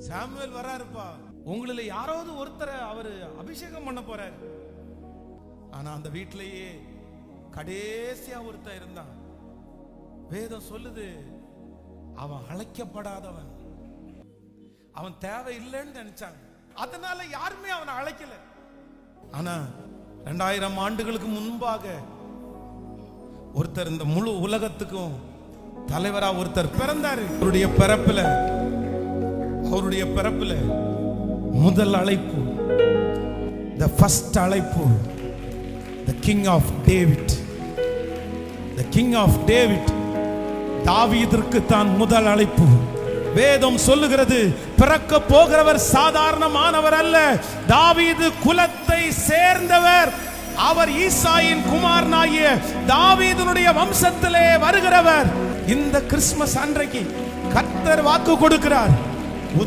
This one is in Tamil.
சாமுவேல் வராருப்பா. உங்களில் யாராவது ஒருத்தரை அவர் அபிஷேகம் பண்ண போறாரு. ஆனா அந்த வீட்டிலேயே கடைசியா ஒருத்தன் இருந்தான். வேதம் சொல்லுது அவன் அழைக்கப்படாதவன். அவன் தேவை இல்லைன்னு நினைச்சாங்க. அதனால யாருமே அவனை அழைக்கல. ஆனா ரெண்டாயிரம் ஆண்டுகளுக்கு முன்பாக ஒருத்தர் இந்த முழு உலகத்துக்கும் தலைவரா ஒருத்தர் பிறந்தாரு. அவருடைய பிறப்புல அவருடைய பிறப்புல முதல் அழைப்பு த ஃபஸ்ட் அழைப்பு the king of David the king of David தாவீதிற்கு தான் முதல் அழைப்பு. வேதம் சொல்லுகிறது பிறக்க போகிறவர் சாதாரணமானவர் அல்ல. தாவீது குலத்தை சேர்ந்தவர் அவர் ஈசாயின் குமாரனாகிய தாவீதுனுடைய வம்சத்திலே வருகிறவர். இந்த கிறிஸ்துமஸ் அன்றைக்கு கர்த்தர் வாக்கு கொடுக்கிறார்.